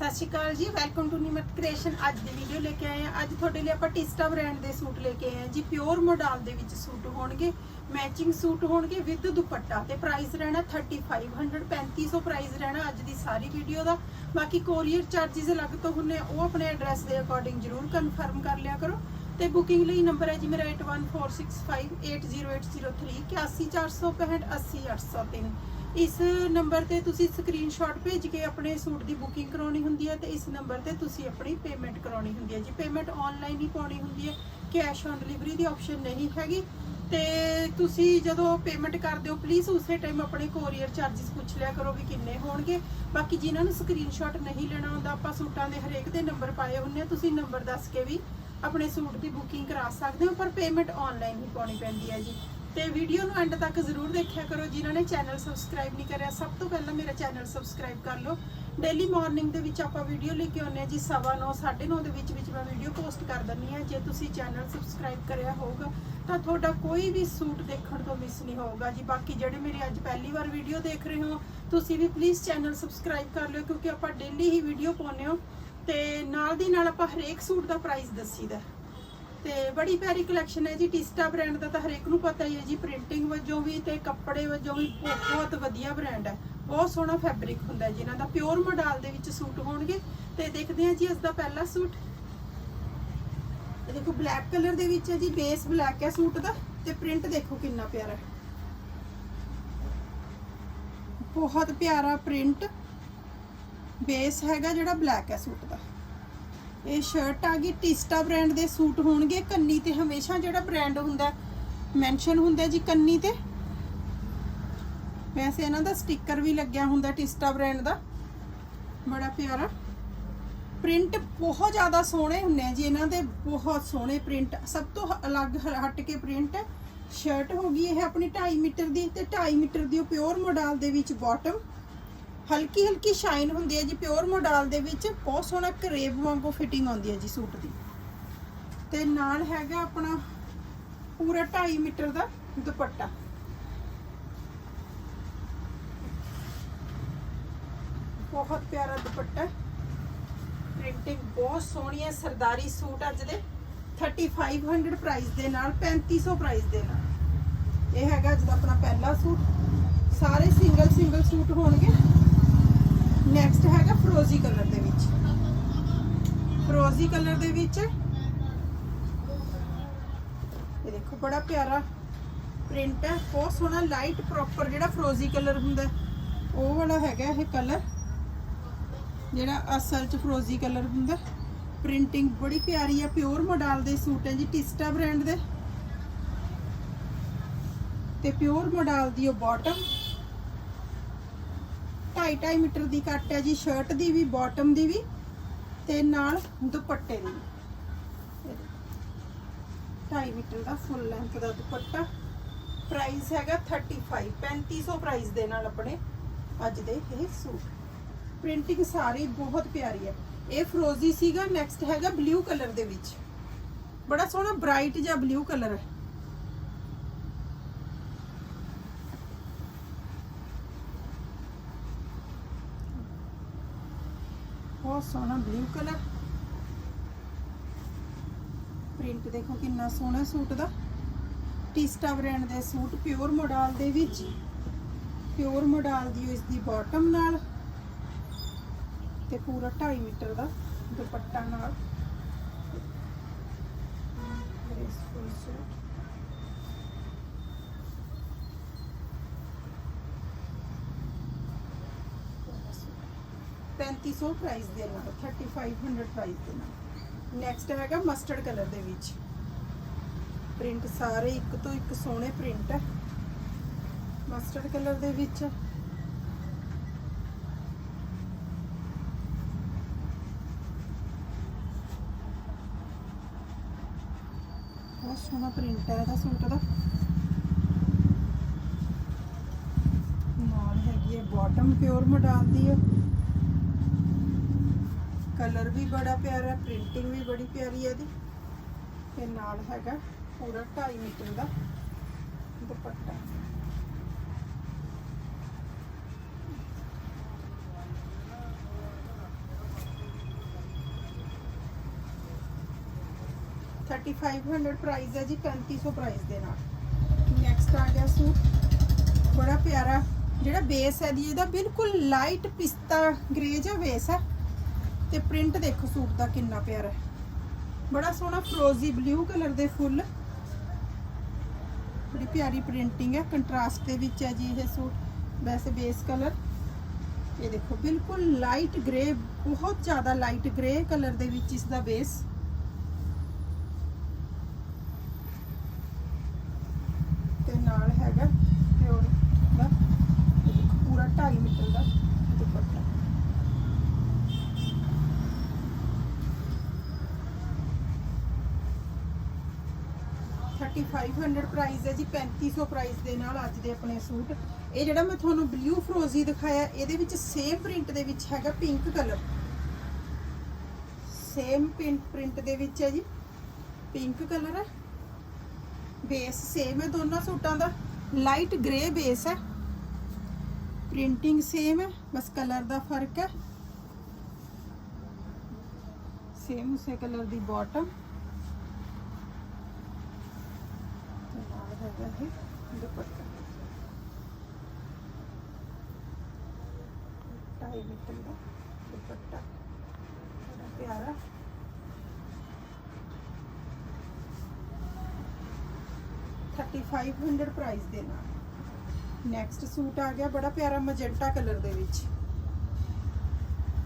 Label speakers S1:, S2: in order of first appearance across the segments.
S1: ਸਤਿ ਸ਼੍ਰੀ ਅਕਾਲ ਜੀ welcome to ਨਿਮਤ creation ਅੱਜ ਦੀ ਵੀਡੀਓ ਲੈ ਕੇ ਆਏ ਆ ਅੱਜ ਤੁਹਾਡੇ ਲਈ ਆਪਾਂ ਟਿਸਟਾ ਬ੍ਰਾਂਡ ਦੇ ਸੂਟ ਲੈ ਕੇ ਆਏ ਆ ਜੀ। ਪਿਓਰ ਮੋਡਲ ਦੇ ਵਿੱਚ ਸੂਟ ਹੋਣਗੇ ਮੈਚਿੰਗ ਸੂਟ ਹੋਣਗੇ ਵਿਦ ਦੁਪੱਟਾ ਤੇ ਪ੍ਰਾਈਸ ਰਹਿਣਾ 3500 3500 ਪ੍ਰਾਈਸ ਰਹਿਣਾ ਅੱਜ ਦੀ ਸਾਰੀ ਵੀਡੀਓ ਦਾ। ਬਾਕੀ ਕੋਰੀਅਰ ਚਾਰजेस ਅਲੱਗ ਤੋਂ ਹੁੰਨੇ ਆ, ਉਹ ਆਪਣੇ ਐਡਰੈਸ ਦੇ ਅਕੋਰਡਿੰਗ ਜਰੂਰ ਕਨਫਰਮ ਕਰ ਲਿਆ ਕਰੋ। ਤੇ ਬੁਕਿੰਗ ਲਈ ਨੰਬਰ ਹੈ ਜੀ ਮੇਰਾ 8146580803 81465 80803 ਇਸ ਨੰਬਰ ਤੇ ਤੁਸੀਂ ਸਕਰੀਨਸ਼ਾਟ ਭੇਜ ਕੇ ਆਪਣੇ ਸੂਟ ਦੀ ਬੁਕਿੰਗ ਕਰਾਉਣੀ ਹੁੰਦੀ ਹੈ ਤੇ ਇਸ ਨੰਬਰ ਤੇ ਤੁਸੀਂ ਆਪਣੀ ਪੇਮੈਂਟ ਕਰਾਉਣੀ ਹੁੰਦੀ ਹੈ ਜੀ। ਪੇਮੈਂਟ ਆਨਲਾਈਨ ਹੀ ਪਾਉਣੀ ਹੁੰਦੀ ਹੈ ਕੈਸ਼ ਔਨ ਡਿਲੀਵਰੀ ਦੀ ਆਪਸ਼ਨ ਨਹੀਂ ਹੈਗੀ। ਤੇ ਤੁਸੀਂ ਜਦੋਂ ਪੇਮੈਂਟ ਕਰਦੇ ਹੋ ਪਲੀਜ਼ ਉਸੇ ਟਾਈਮ ਆਪਣੇ ਕੋਰੀਅਰ ਚਾਰजेस ਪੁੱਛ ਲਿਆ ਕਰੋ ਵੀ ਕਿੰਨੇ ਹੋਣਗੇ। ਬਾਕੀ ਜਿਨ੍ਹਾਂ ਨੂੰ ਸਕਰੀਨਸ਼ਾਟ ਨਹੀਂ ਲੈਣਾ ਹੁੰਦਾ, ਆਪਾਂ ਸੂਟਾਂ ਦੇ ਹਰੇਕ ਦੇ ਨੰਬਰ ਪਾਏ ਹੁੰਦੇ ਆ। ਤੁਸੀਂ ਨੰਬਰ ਦੱਸ ਕੇ ਵੀ ਆਪਣੇ ਸੂਟ ਦੀ ਬੁਕਿੰਗ ਕਰਾ ਸਕਦੇ ਹੋ, ਪਰ ਪੇਮੈਂਟ ਆਨਲਾਈਨ ਹੀ ਪਾਉਣੀ ਪੈਂਦੀ ਹੈ ਜੀ। ਤੇ ਵੀਡੀਓ ਨੂੰ ਐਂਡ ਤੱਕ ਜ਼ਰੂਰ ਦੇਖਿਆ ਕਰੋ, ਜਿਨ੍ਹਾਂ ਨੇ ਚੈਨਲ ਸਬਸਕ੍ਰਾਈਬ ਨਹੀਂ ਕਰਿਆ, ਸਭ ਤੋਂ ਪਹਿਲਾਂ ਮੇਰਾ ਚੈਨਲ ਸਬਸਕ੍ਰਾਈਬ ਕਰ ਲਓ। ਡੇਲੀ ਮਾਰਨਿੰਗ ਦੇ ਵਿੱਚ ਆਪਾਂ ਵੀਡੀਓ ਲੈ ਕੇ ਆਉਂਦੇ ਹਾਂ ਜੀ 9:30 9:30 ਦੇ ਵਿੱਚ ਵਿੱਚ ਮੈਂ ਵੀਡੀਓ ਪੋਸਟ ਕਰ ਦਿੰਦੀ ਹਾਂ। ਜੇ ਤੁਸੀਂ ਚੈਨਲ ਸਬਸਕ੍ਰਾਈਬ ਕਰਿਆ ਹੋਊਗਾ, ਤਾਂ ਤੁਹਾਡਾ ਕੋਈ ਵੀ ਸੂਟ ਦੇਖਣ ਤੋਂ ਮਿਸ ਨਹੀਂ ਹੋਊਗਾ ਜੀ। ਬਾਕੀ ਜਿਹੜੇ ਮੇਰੇ ਅੱਜ ਪਹਿਲੀ ਵਾਰ ਵੀਡੀਓ ਦੇਖ ਰਹੇ ਹੋ, ਤੁਸੀਂ ਵੀ ਪਲੀਜ਼ ਚੈਨਲ ਸਬਸਕ੍ਰਾਈਬ ਕਰ ਲਿਓ, ਕਿਉਂਕਿ ਆਪਾਂ ਡੇਲੀ ਹੀ ਵੀਡੀਓ ਪਾਉਂਦੇ ਹਾਂ। ਤੇ ਨਾਲ ਦੀ ਨਾਲ ਆਪਾਂ ਹਰੇਕ ਸੂਟ ਦਾ ਪ੍ਰਾਈਸ ਦੱਸੀਦਾ। ਤੇ ਬੜੀ ਪਿਆਰੀ ਕਲੈਕਸ਼ਨ ਹੈ ਜੀ। ਟਿਸਟਾ ਬ੍ਰਾਂਡ ਦਾ ਤਾਂ ਹਰੇਕ ਨੂੰ ਪਤਾ ਹੀ ਹੈ ਜੀ। ਪ੍ਰਿੰਟਿੰਗ ਵਜੋਂ ਵੀ ਤੇ ਕੱਪੜੇ ਵਜੋਂ ਵੀ ਬਹੁਤ ਵਧੀਆ ਬ੍ਰਾਂਡ ਹੈ। ਬਹੁਤ ਸੋਹਣਾ ਫੈਬਰਿਕ ਹੁੰਦਾ ਹੈ ਜਿਨ੍ਹਾਂ ਦਾ ਪਿਓਰ ਮੋਡਲ ਦੇ ਵਿੱਚ ਸੂਟ ਹੋਣਗੇ। ਤੇ ਦੇਖਦੇ ਹਾਂ ਜੀ, ਇਸ ਦਾ ਪਹਿਲਾ ਸੂਟ। ਇਹ ਦੇਖੋ ਬਲੈਕ ਕਲਰ ਦੇ ਵਿੱਚ ਹੈ ਜੀ। ਬੇਸ ਬਲੈਕ ਹੈ ਸੂਟ ਦਾ। ਤੇ ਪ੍ਰਿੰਟ ਦੇਖੋ ਕਿੰਨਾ ਪਿਆਰਾ ਹੈ। ਬਹੁਤ ਪਿਆਰਾ ਪ੍ਰਿੰਟ ਬੇਸ ਹੈਗਾ ਜਿਹੜਾ ਬਲੈਕ ਹੈ ਸੂਟ ਦਾ। ਇਹ ਸ਼ਰਟ ਆ ਗਈ, ਟਿਸਟਾ ਬ੍ਰਾਂਡ ਦੇ ਸੂਟ ਹੋਣਗੇ, ਕੰਨੀ ਤੇ ਹਮੇਸ਼ਾ ਜਿਹੜਾ ਬ੍ਰਾਂਡ ਹੁੰਦਾ ਮੈਂਸ਼ਨ ਹੁੰਦਾ ਜੀ ਕੰਨੀ ਤੇ। ਵੈਸੇ ਇਹਨਾਂ ਦਾ ਸਟicker ਵੀ ਲੱਗਿਆ ਹੁੰਦਾ ਟਿਸਟਾ ਬ੍ਰਾਂਡ ਦਾ। ਬੜਾ ਪਿਆਰਾ। ਪ੍ਰਿੰਟ ਬਹੁਤ ਜ਼ਿਆਦਾ ਸੋਹਣੇ ਹੁੰਦੇ ਆ ਜੀ, ਇਹਨਾਂ ਦੇ ਬਹੁਤ ਸੋਹਣੇ ਪ੍ਰਿੰਟ ਸਭ ਤੋਂ ਅਲੱਗ ਹਟ ਕੇ ਪ੍ਰਿੰਟ ਸ਼ਰਟ ਹੋ ਗਈ, ਇਹ ਆਪਣੀ 2.5 ਮੀਟਰ ਦੀ ਤੇ 2.5 ਮੀਟਰ ਦੀ ਪਿਓਰ ਮੋਡਲ ਦੇ ਵਿੱਚ ਬਾਟਮ ਹਲਕੀ ਹਲਕੀ ਸ਼ਾਈਨ ਹੁੰਦੀ ਹੈ ਜੀ, ਪਿਓਰ ਮੋਡਲ ਦੇ ਵਿੱਚ ਬਹੁਤ ਸੋਹਣਾ ਕਰੇਬ ਵਾਂਗੂ ਫਿਟਿੰਗ ਆਉਂਦੀ ਹੈ ਜੀ ਸੂਟ ਦੀ। ਤੇ ਨਾਲ ਹੈਗਾ ਆਪਣਾ ਪੂਰਾ 2.5 ਮੀਟਰ ਦਾ ਦੁਪੱਟਾ। ਬਹੁਤ ਪਿਆਰਾ ਦੁਪੱਟਾ ਪ੍ਰਿੰਟਿੰਗ ਬਹੁਤ ਸੋਹਣੀ ਹੈ, ਸਰਦਾਰੀ ਸੂਟ ਅੱਜ ਦੇ। 3500 ਪ੍ਰਾਈਸ ਦੇ ਨਾਲ 3500 ਪ੍ਰਾਈਸ ਦੇ ਨਾਲ। ਇਹ ਹੈਗਾ ਅੱਜ ਦਾ ਆਪਣਾ ਪਹਿਲਾ ਸੂਟ। ਸਾਰੇ ਸਿੰਗਲ ਸਿੰਗਲ ਸੂਟ ਹੋਣਗੇ। ਨੈਕਸਟ ਹੈਗਾ ਫਰੋਜ਼ੀ ਕਲਰ ਦੇ ਵਿੱਚ। ਫਰੋਜ਼ੀ ਕਲਰ ਦੇ ਵਿੱਚ ਇਹ ਦੇਖੋ ਬੜਾ ਪਿਆਰਾ ਪ੍ਰਿੰਟ ਹੈ। ਬਹੁਤ ਸੋਹਣਾ ਲਾਈਟ ਪ੍ਰੋਪਰ ਜਿਹੜਾ ਫਰੋਜ਼ੀ ਕਲਰ ਹੁੰਦਾ ਉਹ ਵਾਲਾ ਹੈਗਾ ਇਹ ਕਲਰ ਜਿਹੜਾ ਅਸਲ ਚ ਫਰੋਜ਼ੀ ਕਲਰ ਹੁੰਦਾ ਪ੍ਰਿੰਟਿੰਗ ਬੜੀ ਪਿਆਰੀ ਹੈ ਪਿਓਰ ਮੋਡਲ ਦੇ ਸੂਟ ਹੈ ਜੀ ਟਿਸਟਾ ਬ੍ਰਾਂਡ ਦੇ। ਤੇ ਪਿਓਰ ਮੋਡਲ ਦੀ ਉਹ ਬਾਟਮ 2.5 ਮੀਟਰ ਦੀ ਕੱਟ ਹੈ ਜੀ ਸ਼ਰਟ ਦੀ ਵੀ ਬਾਟਮ ਦੀ ਵੀ ਤੇ ਨਾਲ ਦੁਪੱਟੇ ਦੀ ਵੀ। 2.5 ਮੀਟਰ ਦਾ ਫੁੱਲ ਲੈਂਥ ਦਾ ਦੁਪੱਟਾ। ਪ੍ਰਾਈਸ ਹੈਗਾ 35 3500 ਪ੍ਰਾਈਸ ਦੇ ਨਾਲ ਆਪਣੇ ਅੱਜ ਦੇ ਇਹ ਸੂਟ। ਪ੍ਰਿੰਟਿੰਗ ਸਾਰੀ ਬਹੁਤ ਪਿਆਰੀ ਹੈ। ਇਹ ਫਰੋਜ਼ੀ ਸੀਗਾ ਨੈਕਸਟ ਹੈਗਾ ਬਲੂ ਕਲਰ ਦੇ ਵਿੱਚ। ਬੜਾ ਸੋਹਣਾ ਬ੍ਰਾਈਟ ਜਿਹਾ ਬਲੂ ਕਲਰ ਹੈ। ਬਹੁਤ ਸੋਹਣਾ ਬਲੂ ਕਲਰ ਪ੍ਰਿੰਟ ਦੇਖੋ ਕਿੰਨਾ ਸੋਹਣਾ ਸੂਟ ਦਾ। ਟਿਸਟਾ ਬ੍ਰਾਂਡ ਦੇ ਸੂਟ ਪਿਓਰ ਮੋਡਲ ਦੇ ਵਿੱਚ। ਪਿਓਰ ਮੋਡਲ ਦੀ ਇਸ ਦੀ ਬਾਟਮ ਨਾਲ। ਤੇ ਪੂਰਾ 2.5 ਮੀਟਰ ਦਾ ਦੁਪੱਟਾ ਨਾਲ। 3500 ਪ੍ਰਾਈਸ ਦੇ ਨਾਲ 3500 ਪ੍ਰਾਈਸ ਦੇ ਨਾਲ। ਨੈਕਸਟ ਹੈਗਾ ਮਸਟਰਡ ਕਲਰ ਦੇ ਵਿੱਚ। ਪ੍ਰਿੰਟ ਸਾਰੇ ਇੱਕ ਤੋਂ ਇੱਕ ਸੋਹਣੇ ਪ੍ਰਿੰਟ ਹੈ। ਮਸਟਰਡ ਕਲਰ ਦੇ ਵਿੱਚ। ਬਹੁਤ ਸੋਹਣਾ ਪ੍ਰਿੰਟ ਹੈ ਇਹਦਾ ਸੂਟ ਦਾ ਨਾਲ ਹੈਗੀ ਹੈ ਬਾਟਮ ਪਿਓਰ ਮਡਾਲ ਦੀ। ਹੈ ਕਲਰ ਵੀ ਬੜਾ ਪਿਆਰਾ, ਪ੍ਰਿੰਟਿੰਗ ਵੀ ਬੜੀ ਪਿਆਰੀ ਹੈ ਇਹਦੀ। ਤੇ ਨਾਲ ਹੈਗਾ ਪੂਰਾ 2.5 ਮੀਟਰ ਦਾ dupatta. Thirty five hundred price है जी पैंती सौ प्राइस ਦੇ ਨਾਲ। ਨੈਕਸਟ ਆ ਗਿਆ ਸੂਟ। ਬੜਾ ਪਿਆਰਾ, ਜਿਹੜਾ ਬੇਸ ਹੈ ਜੀ, ਇਹਦਾ ਬਿਲਕੁਲ ਲਾਈਟ ਪਿਸਤਾ ਗ੍ਰੇ ਜਿਹਾ ਬੇਸ ਹੈ ਤੇ ਪ੍ਰਿੰਟ ਦੇਖੋ ਸੂਟ ਦਾ ਕਿੰਨਾ ਪਿਆਰਾ ਹੈ। ਬੜਾ ਸੋਹਣਾ ਫਰੋਜ਼ੀ ਬਲੂ ਕਲਰ ਦੇ ਫੁੱਲ। ਬੜੀ ਪਿਆਰੀ ਪ੍ਰਿੰਟਿੰਗ ਹੈ ਕੰਟਰਾਸਟ ਦੇ ਵਿੱਚ ਹੈ ਜੀ ਇਹ ਸੂਟ। ਵੈਸੇ ਬੇਸ ਕਲਰ ਇਹ ਦੇਖੋ, ਬਿਲਕੁਲ ਲਾਈਟ ਗ੍ਰੇ ਬਹੁਤ ਜ਼ਿਆਦਾ ਲਾਈਟ ਗ੍ਰੇ ਕਲਰ ਦੇ ਵਿੱਚ ਇਸ ਦਾ ਬੇਸ ਤੇ ਨਾਲ ਹੈਗਾ ਪਿਓਰ ਦਾ। ਇਹ ਦੇਖੋ, ਪੂਰਾ 2.5 ਮੀਟਰ ਦਾ ਦੁਪੱਟਾ ਥਰਟੀ 3500 ਪ੍ਰਾਈਸ ਹੈ ਜੀ 3500 ਪ੍ਰਾਈਸ ਦੇ ਨਾਲ ਅੱਜ ਦੇ ਆਪਣੇ ਸੂਟ। ਇਹ ਜਿਹੜਾ ਮੈਂ ਤੁਹਾਨੂੰ ਬਲੂ ਫਰੋਜ਼ੀ ਦਿਖਾਇਆ, ਇਹਦੇ ਵਿੱਚ ਸੇਮ ਪ੍ਰਿੰਟ ਦੇ ਵਿੱਚ ਹੈਗਾ pink colour same pink print ਦੇ ਵਿੱਚ ਹੈ ਜੀ ਪਿੰਕ ਕਲਰ ਹੈ। ਬੇਸ ਸੇਮ ਹੈ ਦੋਨਾਂ ਸੂਟਾਂ ਦਾ। ਲਾਈਟ ਗ੍ਰੇ ਬੇਸ ਹੈ। ਪ੍ਰਿੰਟਿੰਗ ਸੇਮ ਹੈ, ਬਸ ਕਲਰ ਦਾ ਫ਼ਰਕ ਹੈ। ਸੇਮ ਉਸੇ ਕਲਰ ਦੀ ਬਾਟਮ ਤੇ ਨਾਲ ਹੈਗਾ ਇਹ ਦੁਪੱਟਾ ਢਾਈ ਮੀਟਰ ਦਾ ਦੁਪੱਟਾ ਬੜਾ ਪਿਆਰਾ ਥਰਟੀ 3500 ਪ੍ਰਾਈਸ ਦੇ ਨਾਲ। ਨੈਕਸਟ ਸੂਟ ਆ ਗਿਆ ਬੜਾ ਪਿਆਰਾ ਮਜੈਂਟਾ ਕਲਰ ਦੇ ਵਿੱਚ।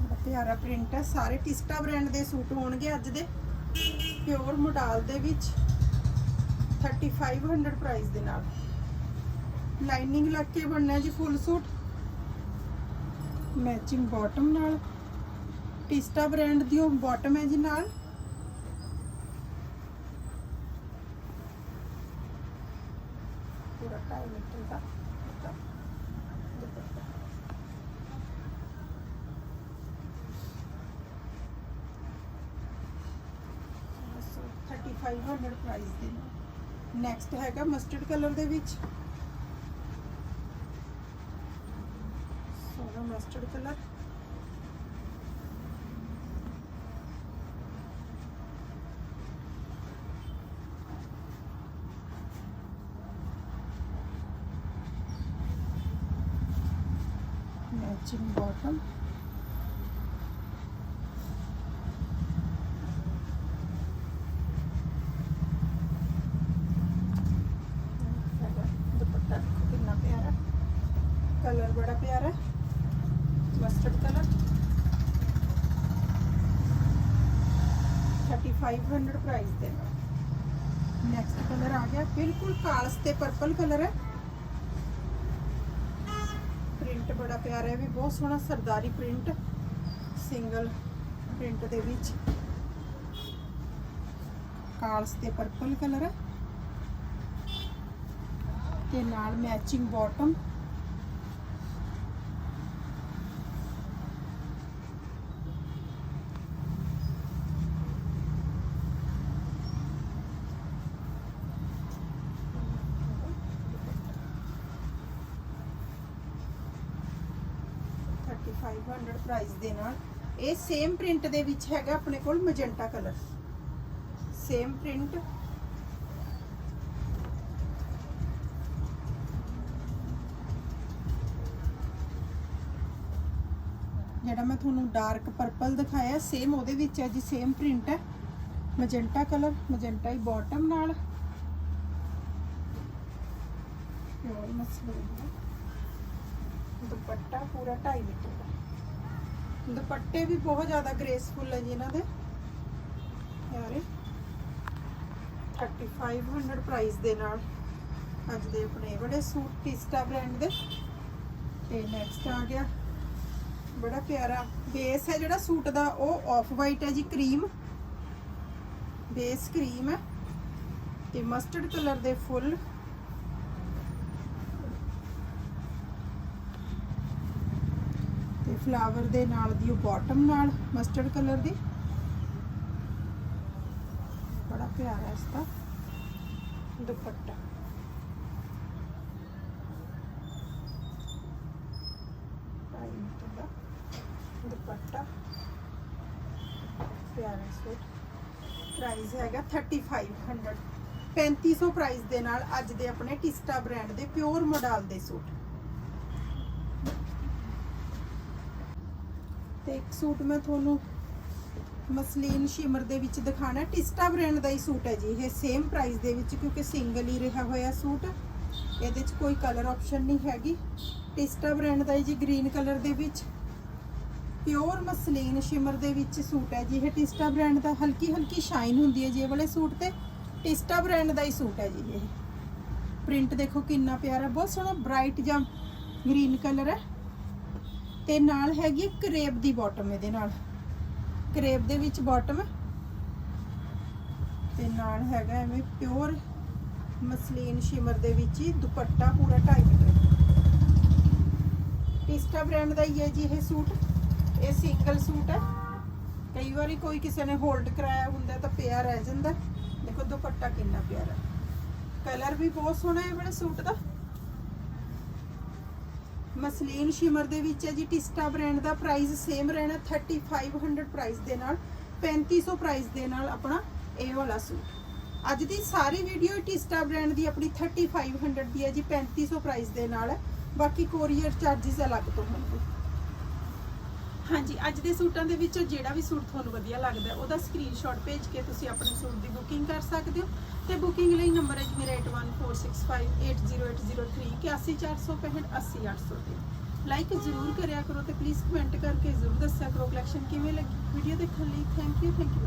S1: ਬੜਾ ਪਿਆਰਾ ਪ੍ਰਿੰਟ ਹੈ। ਸਾਰੇ ਟਿਸਟਾ ਬ੍ਰਾਂਡ ਦੇ ਸੂਟ ਹੋਣਗੇ ਅੱਜ ਦੇ। ਪਿਓਰ ਮੋਡਲ ਦੇ ਵਿੱਚ। 3500 ਪ੍ਰਾਈਸ ਦੇ ਨਾਲ। ਲਾਈਨਿੰਗ ਲੱਗ ਕੇ ਬਣਨਾ ਜੀ ਫੁੱਲ ਸੂਟ ਮੈਚਿੰਗ ਬਾਟਮ ਨਾਲ। ਟਿਸਟਾ ਬ੍ਰਾਂਡ ਦੀ ਉਹ ਬਾਟਮ ਹੈ ਜੀ ਨਾਲ ਪੂਰਾ 2.5 ਮੀਟਰ ਦਾ ਦੁਪੱਟਾ ਸੋ 3500 ਪ੍ਰਾਈਸ ਦੇ ਨਾਲ ਨੈਕਸਟ ਹੈਗਾ ਮਸਟਰਡ ਕਲਰ ਦੇ ਵਿੱਚ। ਸੋਨਾ ਮਸਟਰਡ ਕਲਰ matching bottom ਹੈਗਾ ਦੁਪੱਟਾ ਦੇਖੋ ਕਿੰਨਾ ਪਿਆਰਾ ਕਲਰ ਬੜਾ ਪਿਆਰਾ ਮਸਟਰਡ ਕਲਰ। 3500 ਪ੍ਰਾਈਸ ਦੇ ਨਾਲ ਨੈਕਸਟ ਕਲਰ ਆ ਗਿਆ। ਬਿਲਕੁਲ ਕਾਲਸ ਤੇ ਪਰਪਲ ਕਲਰ ਹੈ। ਪ੍ਰਿੰਟ ਬੜਾ ਪਿਆਰਾ ਹੈ ਵੀ, ਬਹੁਤ ਸੋਹਣਾ ਸਰਦਾਰੀ ਪ੍ਰਿੰਟ ਸਿੰਗਲ ਪ੍ਰਿੰਟ ਦੇ ਵਿੱਚ। ਕਾਲਸ ਤੇ ਪਰਪਲ ਕਲਰ ਹੈ। ਤੇ ਨਾਲ ਮੈਚਿੰਗ ਬਾਟਮ ਥਰਟੀ 3500 ਪ੍ਰਾਈਸ ਦੇ ਨਾਲ, ਇਹ ਸੇਮ ਪ੍ਰਿੰਟ ਦੇ ਵਿੱਚ ਹੈਗਾ ਆਪਣੇ ਕੋਲ ਮਜੈਂਟਾ ਕਲਰ ਸੇਮ ਪ੍ਰਿੰਟ ਜਿਹੜਾ ਮੈਂ ਤੁਹਾਨੂੰ ਡਾਰਕ ਪਰਪਲ ਦਿਖਾਇਆ ਸੇਮ ਉਹਦੇ ਵਿੱਚ ਹੈ ਜੀ ਸੇਮ ਪ੍ਰਿੰਟ ਹੈ। ਮਜੈਂਟਾ ਕਲਰ ਮਜੈਂਟਾ ਹੀ ਬਾਟਮ ਨਾਲ। ਪਿਓਰ ਮਸਲੀਨ ਦੁਪੱਟਾ ਪੂਰਾ 2.5 ਮੀਟਰ ਦਾ। ਦੁਪੱਟੇ ਵੀ ਬਹੁਤ ਜ਼ਿਆਦਾ ਗ੍ਰੇਸਫੁਲ ਹੈ ਜੀ ਇਹਨਾਂ ਦੇ। ਯਾਰੇ 3500 ਪ੍ਰਾਈਸ ਦੇ ਨਾਲ ਅੱਜ ਦੇ ਆਪਣੇ ਬੜੇ ਸੂਟ ਟਿਸਟਾ ਬ੍ਰਾਂਡ ਦੇ। ਤੇ ਨੈਕਸਟ ਆ ਗਿਆ। ਬੜਾ ਪਿਆਰਾ ਬੇਸ ਹੈ ਜਿਹੜਾ ਸੂਟ ਦਾ, ਉਹ ਆਫ ਵਾਈਟ ਹੈ ਜੀ ਕਰੀਮ ਬੇਸ ਕਰੀਮ ਹੈ। ਤੇ ਮਸਟਰਡ ਕਲਰ ਦੇ ਫੁੱਲ। ਫਲਾਵਰ ਦੇ ਨਾਲ ਦੀ ਉਹ ਬਾਟਮ ਨਾਲ ਮਸਟਰਡ ਕਲਰ ਦੀ। ਬੜਾ ਪਿਆਰਾ ਇਸ ਦਾ ਦੁਪੱਟਾ। ਦੁਪੱਟਾ। ਪਿਆਰਾ ਸੂਟ ਪ੍ਰਾਈਸ ਹੈਗਾ 3500 3500 ਪ੍ਰਾਈਸ ਦੇ ਨਾਲ ਅੱਜ ਦੇ ਆਪਣੇ ਟਿਸਟਾ ਬ੍ਰਾਂਡ ਦੇ ਪਿਓਰ ਮੋਡਲ ਦੇ ਸੂਟ। ਤੇ ਇੱਕ ਸੂਟ ਮੈਂ ਤੁਹਾਨੂੰ ਮਸਲੀਨ ਸ਼ਿਮਰ ਦੇ ਵਿੱਚ ਦਿਖਾਣਾ ਟਿਸਟਾ ਬ੍ਰਾਂਡ ਦਾ ਹੀ ਸੂਟ ਹੈ ਜੀ। ਇਹ ਸੇਮ ਪ੍ਰਾਈਸ ਦੇ ਵਿੱਚ ਕਿਉਂਕਿ ਸਿੰਗਲ ਹੀ ਰਿਹਾ ਹੋਇਆ ਸੂਟ। ਇਹਦੇ 'ਚ ਕੋਈ ਕਲਰ ਆਪਸ਼ਨ ਨਹੀਂ ਹੈਗੀ। ਟਿਸਟਾ ਬ੍ਰਾਂਡ ਦਾ ਹੀ ਜੀ ਗ੍ਰੀਨ ਕਲਰ ਦੇ ਵਿੱਚ। ਪਿਓਰ ਮਸਲੀਨ ਸ਼ਿਮਰ ਦੇ ਵਿੱਚ ਸੂਟ ਹੈ ਜੀ। ਇਹ ਟਿਸਟਾ ਬ੍ਰਾਂਡ ਦਾ ਹਲਕੀ ਹਲਕੀ ਸ਼ਾਈਨ ਹੁੰਦੀ ਹੈ ਜੀ ਇਹ ਵਾਲੇ ਸੂਟ ਤੇ। ਟਿਸਟਾ ਬ੍ਰਾਂਡ ਦਾ ਹੀ ਸੂਟ ਹੈ ਜੀ ਇਹ। ਪ੍ਰਿੰਟ ਦੇਖੋ ਕਿੰਨਾ ਪਿਆਰਾ, ਬਹੁਤ ਸੋਹਣਾ ਬ੍ਰਾਈਟ ਜਾਂ ਗ੍ਰੀਨ ਕਲਰ ਹੈ। ਤੇ ਨਾਲ ਹੈਗੀ ਹੈ ਕਰੇਬ ਦੀ ਬਾਟਮ ਇਹਦੇ ਨਾਲ। ਕਰੇਬ ਦੇ ਵਿੱਚ ਬਾਟਮ ਤੇ ਨਾਲ ਹੈਗਾ ਐਵੇਂ ਪਿਓਰ ਮਸਲੀਨ ਸ਼ਿਮਰ ਦੇ ਵਿੱਚ ਹੀ ਦੁਪੱਟਾ ਪੂਰਾ 2.5 ਮੀਟਰ ਟਿਸਟਾ ਬ੍ਰਾਂਡ ਦਾ ਹੀ ਹੈ ਜੀ ਇਹ ਸੂਟ। ਇਹ ਸਿੰਗਲ ਸੂਟ ਹੈ। ਕਈ ਵਾਰੀ ਕੋਈ ਕਿਸੇ ਨੇ ਹੋਲਡ ਕਰਾਇਆ ਹੁੰਦਾ ਤਾਂ ਪਿਆ ਰਹਿ ਜਾਂਦਾ। ਦੇਖੋ ਦੁਪੱਟਾ ਕਿੰਨਾ ਪਿਆਰਾ। ਕਲਰ ਵੀ ਬਹੁਤ ਸੋਹਣਾ ਹੈ ਬੜਾ ਸੂਟ ਦਾ। ਮਸਲੀਨ ਸ਼ਿਮਰ ਦੇ ਵਿੱਚ ਹੈ ਜੀ। ਟਿਸਟਾ ਬ੍ਰਾਂਡ ਦਾ ਪ੍ਰਾਈਸ ਸੇਮ ਰਹਿਣਾ 3500 ਪ੍ਰਾਈਸ ਦੇ ਨਾਲ 3500 ਪ੍ਰਾਈਸ ਦੇ ਨਾਲ ਆਪਣਾ ਇਹ ਵਾਲਾ ਸੂਟ। ਅੱਜ ਦੀ ਸਾਰੀ ਵੀਡੀਓ ਟਿਸਟਾ ਬ੍ਰਾਂਡ ਦੀ ਆਪਣੀ 3500 ਦੀ ਹੈ ਜੀ 3500 ਪ੍ਰਾਈਸ ਦੇ ਨਾਲ। ਹੈ। ਬਾਕੀ ਕੋਰੀਅਰ ਚਾਰजेस ਅਲੱਗ ਤੋਂ ਹੋਣਗੇ। ਹਾਂਜੀ ਅੱਜ ਦੇ ਸੂਟਾਂ ਦੇ ਵਿੱਚੋਂ ਜਿਹੜਾ ਵੀ ਸੂਟ ਤੁਹਾਨੂੰ ਵਧੀਆ ਲੱਗਦਾ ਹੈ, ਉਹਦਾ ਸਕਰੀਨਸ਼ਾਟ ਭੇਜ ਕੇ ਤੁਸੀਂ ਆਪਣੇ ਸੂਟ ਦੀ ਬੁਕਿੰਗ ਕਰ ਸਕਦੇ ਹੋ। ਤੇ ਬੁਕਿੰਗ ਲਈ ਨੰਬਰ ਹੈ ਜੀ ਮੇਰਾ 8146580803 81465 ਲਾਈਕ ਜ਼ਰੂਰ ਕਰਿਆ ਕਰੋ ਤੇ ਪਲੀਜ਼ ਕਮੈਂਟ ਕਰਕੇ ਜ਼ਰੂਰ ਦੱਸਿਆ ਕਰੋ ਕਲੈਕਸ਼ਨ ਕਿਵੇਂ ਲੱਗੀ। ਵੀਡੀਓ ਦੇਖਣ ਲਈ ਥੈਂਕ ਯੂ ਥੈਂਕ ਯੂ